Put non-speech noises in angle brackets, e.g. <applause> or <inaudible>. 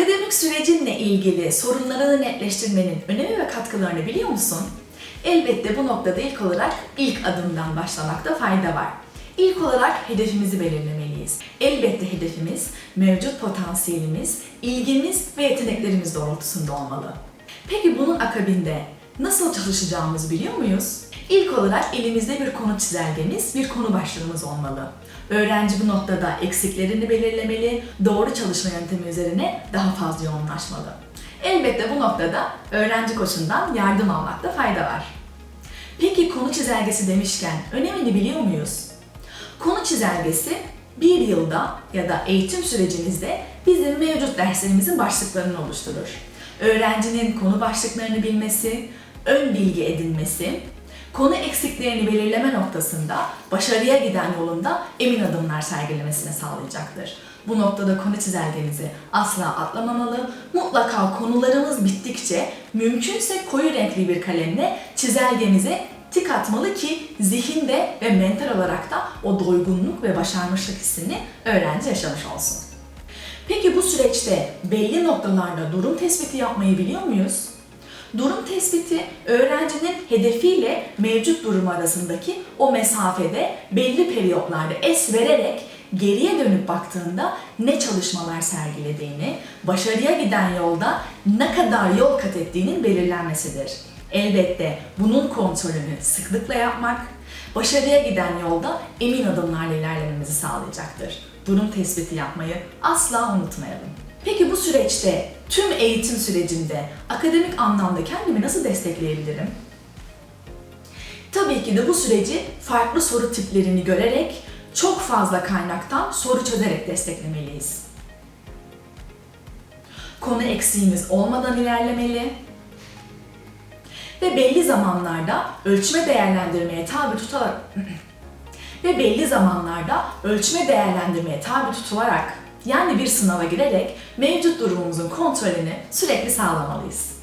Akademik sürecinle ilgili sorunlarını netleştirmenin önemi ve katkılarını biliyor musun? Elbette bu noktada ilk olarak ilk adımdan başlamakta fayda var. İlk olarak hedefimizi belirlemeliyiz. Elbette hedefimiz mevcut potansiyelimiz, ilgimiz ve yeteneklerimiz doğrultusunda olmalı. Peki bunun akabinde nasıl çalışacağımızı biliyor muyuz? İlk olarak elimizde bir konu çizelgemiz, bir konu başlığımız olmalı. Öğrenci bu noktada eksiklerini belirlemeli, doğru çalışma yöntemi üzerine daha fazla yoğunlaşmalı. Elbette bu noktada öğrenci koçundan yardım almakta fayda var. Peki konu çizelgesi demişken önemini biliyor muyuz? Konu çizelgesi bir yılda ya da eğitim sürecimizde bizim mevcut derslerimizin başlıklarını oluşturur. Öğrencinin konu başlıklarını bilmesi, ön bilgi edinmesi, konu eksiklerini belirleme noktasında başarıya giden yolunda emin adımlar sergilemesine sağlayacaktır. Bu noktada konu çizelgemizi asla atlamamalı, mutlaka konularımız bittikçe mümkünse koyu renkli bir kalemle çizelgemize tik atmalı ki zihinde ve mental olarak da o doygunluk ve başarmışlık hissini öğrenci yaşamış olsun. Peki bu süreçte belli noktalarda durum tespiti yapmayı biliyor muyuz? Tespiti öğrencinin hedefiyle mevcut durum arasındaki o mesafede belli periyotlarda es vererek geriye dönüp baktığında ne çalışmalar sergilediğini, başarıya giden yolda ne kadar yol kat ettiğinin belirlenmesidir. Elbette bunun kontrolünü sıklıkla yapmak, başarıya giden yolda emin adımlarla ilerlememizi sağlayacaktır. Durum tespiti yapmayı asla unutmayalım. Peki bu süreçte, tüm eğitim sürecinde akademik anlamda kendimi nasıl destekleyebilirim? Tabii ki de bu süreci farklı soru tiplerini görerek, çok fazla kaynaktan soru çözerek desteklemeliyiz. Konu eksiğimiz olmadan ilerlemeli, ve belli zamanlarda ölçme değerlendirmeye tabi tutularak <clears throat> ve belli zamanlarda ölçme değerlendirmeye tabi tutularak yani bir sınava girerek mevcut durumumuzun kontrolünü sürekli sağlamalıyız.